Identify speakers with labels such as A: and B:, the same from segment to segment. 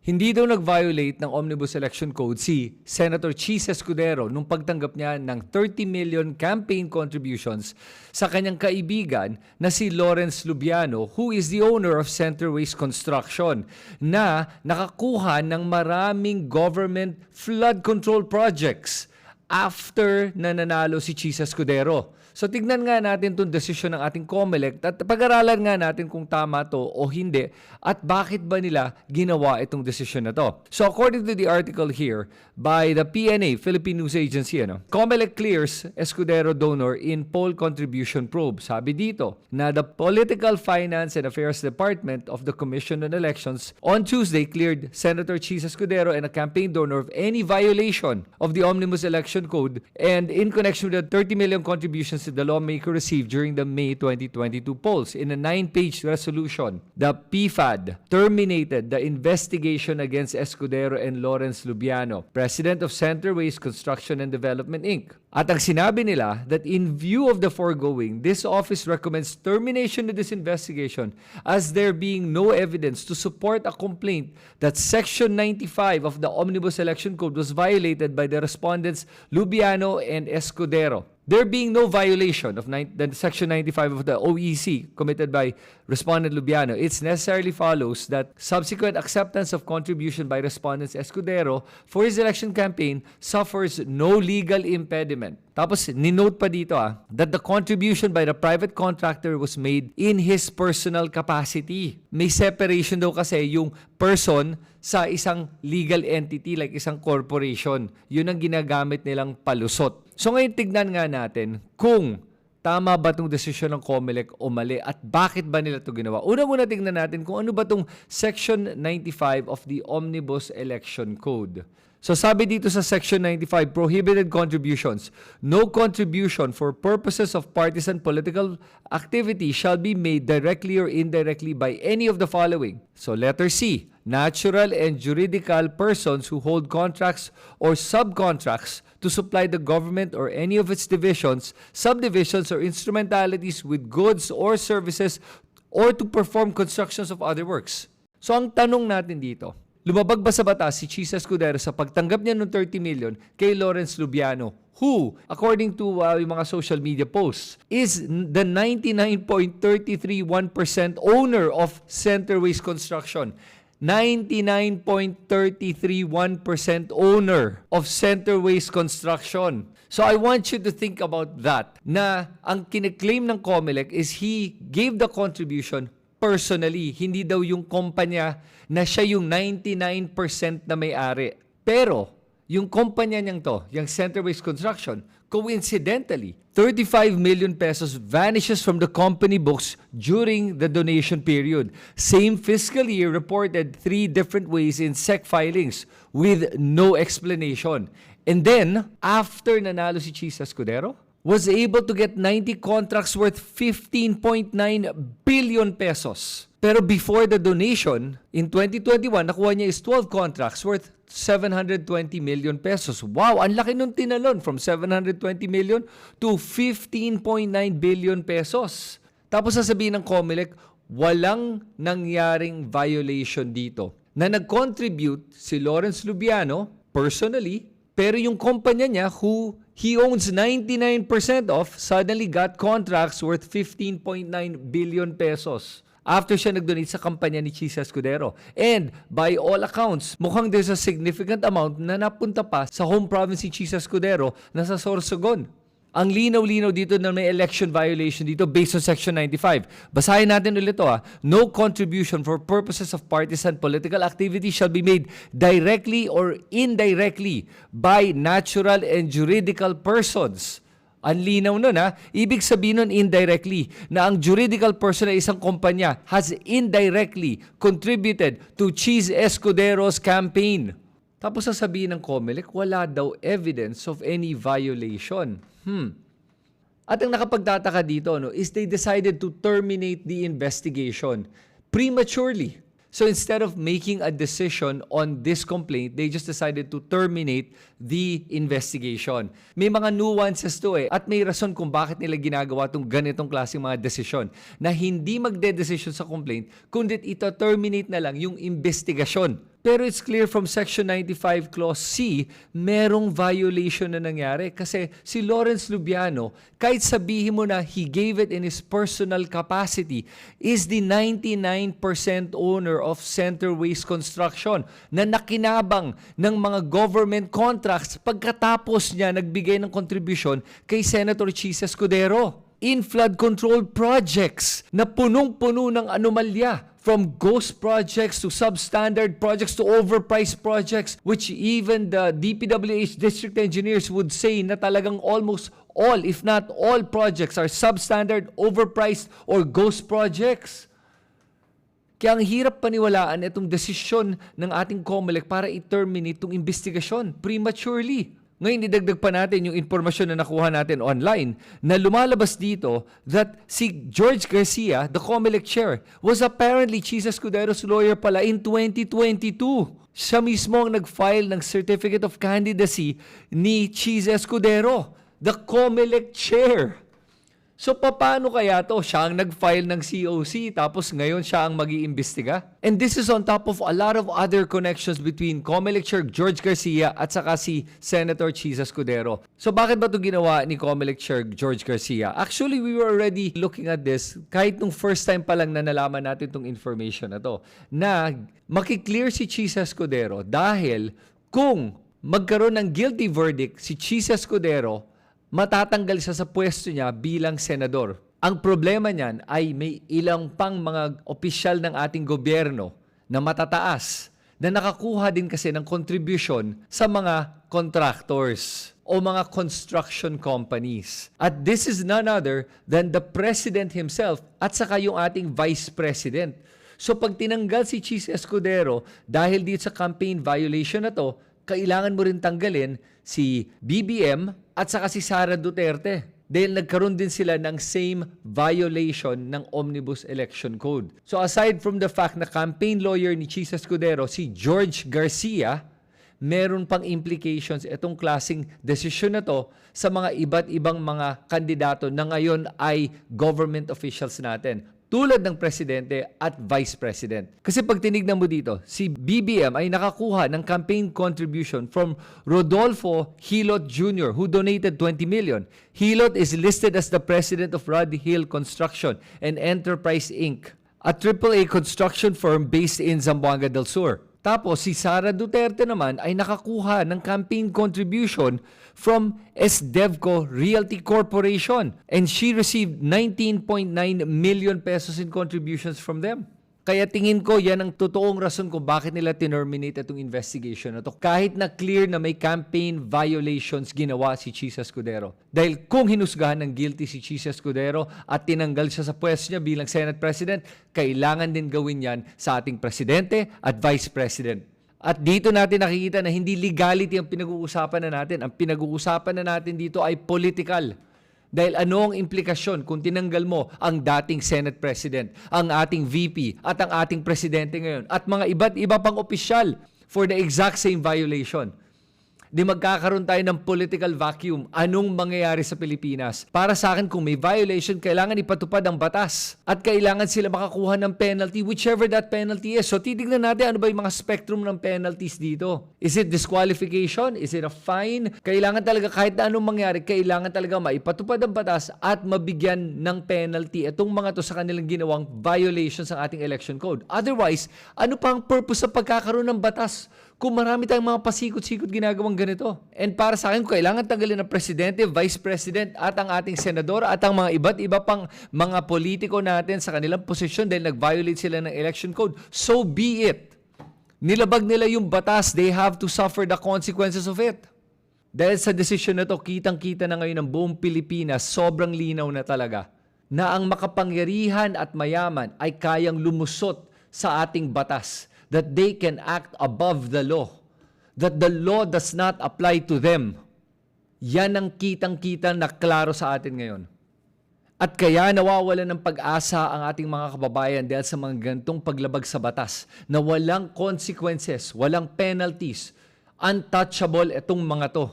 A: Hindi daw nag-violate ng Omnibus Election Code si Senator Chis Escudero nung pagtanggap niya ng 30 million campaign contributions sa kanyang kaibigan na si Lawrence Lubiano who is the owner of Centerways Construction na nakakuha ng maraming government flood control projects after na nanalo si Chis Escudero. So tignan nga natin itong desisyon ng ating COMELEC at pag-aralan nga natin kung tama to o hindi at bakit ba nila ginawa itong desisyon na to. So according to the article here by the PNA, Philippine News Agency, ano, COMELEC clears Escudero donor in poll contribution probe. Sabi dito na the Political Finance and Affairs Department of the Commission on Elections on Tuesday cleared Senator Chis Escudero and a campaign donor of any violation of the Omnibus Election Code and in connection with the 30 million contributions that the lawmaker received during the May 2022 polls. In a nine-page resolution, the PFAD terminated the investigation against Escudero and Lawrence Lubiano, president of Centerways Construction and Development Inc. At ang sinabi nila that in view of the foregoing, this office recommends termination of this investigation as there being no evidence to support a complaint that Section 95 of the Omnibus Election Code was violated by the respondents Lubiano and Escudero. There being no violation of nine, the Section 95 of the OEC committed by Respondent Lubiano, it necessarily follows that subsequent acceptance of contribution by Respondents Escudero for his election campaign suffers no legal impediment. Tapos, ninote pa dito ah, that the contribution by the private contractor was made in his personal capacity. May separation daw kasi yung person sa isang legal entity like isang corporation. Yun ang ginagamit nilang palusot. So ngayon tignan nga natin kung tama ba itong desisyon ng COMELEC o mali at bakit ba nila ito ginawa. Una-una tignan natin kung ano ba itong Section 95 of the Omnibus Election Code. So sabi dito sa Section 95, prohibited contributions. No contribution for purposes of partisan political activity shall be made directly or indirectly by any of the following. So letter C, natural and juridical persons who hold contracts or subcontracts to supply the government or any of its divisions, subdivisions, or instrumentalities with goods or services or to perform constructions of other works. So ang tanong natin dito, lumabag ba sa batas si Chisa Escudero sa pagtanggap niya ng 30 million kay Lawrence Lubiano who, according to uh, yung mga social media posts, is the 99.331% owner of Centerways Construction. 99.331% owner of Centerways Construction. So I want you to think about that, na ang kiniklaim ng COMELEC is he gave the contribution personally, hindi daw yung kumpanya na siya yung 99% na may-ari. Pero, yung kumpanya niyang to, yung Centerways Construction, coincidentally, 35 million pesos vanishes from the company books during the donation period. Same fiscal year reported three different ways in SEC filings with no explanation. And then, after nanalo si Chisa Escudero, was able to get 90 contracts worth 15.9 billion pesos. Pero before the donation, in 2021, nakuha niya is 12 contracts worth 720 million pesos. Wow, ang laki nung tinalon from 720 million to 15.9 billion pesos. Tapos sasabihin ng COMELEC, walang nangyaring violation dito. Na nag-contribute si Lawrence Lubiano personally, pero yung kumpanya niya who he owns 99% of suddenly got contracts worth 15.9 billion pesos after siya nag-donate sa kampanya ni Chisa Escudero. And by all accounts, mukhang there's a significant amount na napunta pa sa home province ni Chisa Escudero na sa Sorsogon. Ang linaw-linaw dito na may election violation dito based on Section 95. Basahin natin ulit ito ah. No contribution for purposes of partisan political activity shall be made directly or indirectly by natural and juridical persons. Ang linaw nun ha. Ibig sabihin nun indirectly na ang juridical person na isang kumpanya has indirectly contributed to Cheese Escudero's campaign. Tapos sasabihin ng COMELEC, wala daw evidence of any violation. Hmm. At ang nakapagtataka dito no, is they decided to terminate the investigation prematurely. So instead of making a decision on this complaint, they just decided to terminate the investigation. May mga nuances to eh, at may rason kung bakit nila ginagawa itong ganitong klaseng mga desisyon na hindi magde-decision sa complaint, kundi ito terminate na lang yung investigasyon. Pero it's clear from Section 95 Clause C, merong violation na nangyari. Kasi si Lawrence Lubiano, kahit sabihin mo na he gave it in his personal capacity, is the 99% owner of Center Waste Construction na nakinabang ng mga government contracts pagkatapos niya nagbigay ng contribution kay Senator Chis Escudero in flood control projects na punong-puno ng anomalya from ghost projects to substandard projects to overpriced projects which even the DPWH district engineers would say na talagang almost all if not all projects are substandard, overpriced or ghost projects. Kaya ang hirap paniwalaan itong desisyon ng ating COMELEC para i-terminate itong investigasyon prematurely. Ngayon, idagdag pa natin yung informasyon na nakuha natin online na lumalabas dito that si George Garcia, the COMELEC chair, was apparently Chis Escudero's lawyer pala in 2022. Siya mismo ang nag-file ng Certificate of Candidacy ni Chis Escudero, the COMELEC chair. So paano kaya to? Siya ang nag-file ng COC tapos ngayon siya ang mag iimbestiga And this is on top of a lot of other connections between Comelec Chair George Garcia at saka si Senator Chisa Escudero. So bakit ba to ginawa ni Comelec Chair George Garcia? Actually, we were already looking at this kahit nung first time pa lang na nalaman natin tong information na to na makiklear si Chisa Escudero dahil kung magkaroon ng guilty verdict si Chisa Escudero matatanggal siya sa pwesto niya bilang senador. Ang problema niyan ay may ilang pang mga opisyal ng ating gobyerno na matataas na nakakuha din kasi ng contribution sa mga contractors o mga construction companies. At this is none other than the President himself at saka yung ating Vice President. So pag tinanggal si Chis Escudero dahil dito sa campaign violation na to, kailangan mo rin tanggalin si BBM at saka si Sara Duterte. Dahil nagkaroon din sila ng same violation ng Omnibus Election Code. So aside from the fact na campaign lawyer ni Chis Escudero, si George Garcia, meron pang implications itong klasing desisyon na to sa mga iba't ibang mga kandidato na ngayon ay government officials natin tulad ng presidente at vice president. Kasi pag tinignan mo dito, si BBM ay nakakuha ng campaign contribution from Rodolfo Hilot Jr. who donated 20 million. Hilot is listed as the president of Rod Hill Construction and Enterprise Inc., a AAA construction firm based in Zamboanga del Sur. Tapos si Sara Duterte naman ay nakakuha ng campaign contribution from SDevco Realty Corporation and she received 19.9 million pesos in contributions from them. Kaya tingin ko yan ang totoong rason kung bakit nila tinerminate itong investigation na to. Kahit na clear na may campaign violations ginawa si Chisa Escudero. Dahil kung hinusgahan ng guilty si Chisa Escudero at tinanggal siya sa pwesto niya bilang Senate President, kailangan din gawin yan sa ating Presidente at Vice President. At dito natin nakikita na hindi legality ang pinag-uusapan na natin. Ang pinag-uusapan na natin dito ay political. Dahil ano ang implikasyon kung tinanggal mo ang dating Senate President, ang ating VP at ang ating Presidente ngayon at mga iba't iba pang opisyal for the exact same violation? Di magkakaroon tayo ng political vacuum. Anong mangyayari sa Pilipinas? Para sa akin, kung may violation, kailangan ipatupad ang batas. At kailangan sila makakuha ng penalty, whichever that penalty is. So titignan natin ano ba yung mga spectrum ng penalties dito. Is it disqualification? Is it a fine? Kailangan talaga kahit na anong mangyari, kailangan talaga maipatupad ang batas at mabigyan ng penalty itong mga to sa kanilang ginawang violations ng ating election code. Otherwise, ano pa ang purpose sa pagkakaroon ng batas? Kung marami tayong mga pasikot-sikot ginagawang ganito. And para sa akin, kailangan tanggalin ng presidente, vice president at ang ating senador at ang mga iba't iba pang mga politiko natin sa kanilang posisyon dahil nag-violate sila ng election code. So be it. Nilabag nila yung batas, they have to suffer the consequences of it. Dahil sa desisyon na to, kitang-kita na ngayon ng buong Pilipinas, sobrang linaw na talaga na ang makapangyarihan at mayaman ay kayang lumusot sa ating batas that they can act above the law, that the law does not apply to them. Yan ang kitang-kita na klaro sa atin ngayon. At kaya nawawala ng pag-asa ang ating mga kababayan dahil sa mga gantong paglabag sa batas na walang consequences, walang penalties, untouchable itong mga to.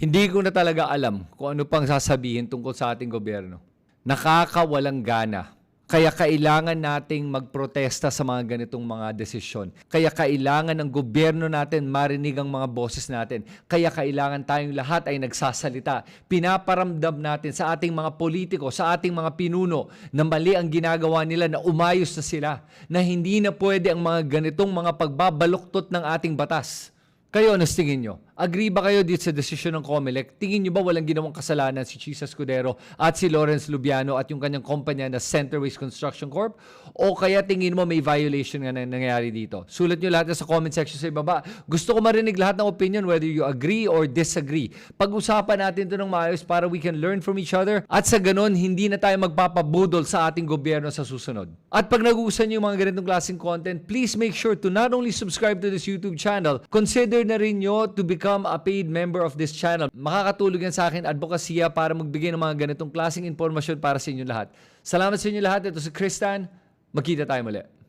A: Hindi ko na talaga alam kung ano pang sasabihin tungkol sa ating gobyerno. Nakakawalang gana Kaya kailangan nating magprotesta sa mga ganitong mga desisyon. Kaya kailangan ng gobyerno natin marinig ang mga boses natin. Kaya kailangan tayong lahat ay nagsasalita. Pinaparamdam natin sa ating mga politiko, sa ating mga pinuno na mali ang ginagawa nila na umayos na sila. Na hindi na pwede ang mga ganitong mga pagbabaluktot ng ating batas. Kayo, ano tingin nyo? Agree ba kayo dito sa desisyon ng COMELEC? Tingin nyo ba walang ginawang kasalanan si Chisa Escudero at si Lawrence Lubiano at yung kanyang kumpanya na Centerways Construction Corp? O kaya tingin mo may violation nga na nangyayari dito? Sulat nyo lahat sa comment section sa ibaba. Gusto ko marinig lahat ng opinion whether you agree or disagree. Pag-usapan natin ito ng maayos para we can learn from each other at sa ganun, hindi na tayo magpapabudol sa ating gobyerno sa susunod. At pag nag-uusan nyo yung mga ganitong klaseng content, please make sure to not only subscribe to this YouTube channel, consider na rin nyo to become a paid member of this channel. Makakatulong yan sa akin advokasya para magbigay ng mga ganitong klaseng informasyon para sa inyo lahat. Salamat sa inyo lahat. Ito si Kristan. Magkita tayo muli.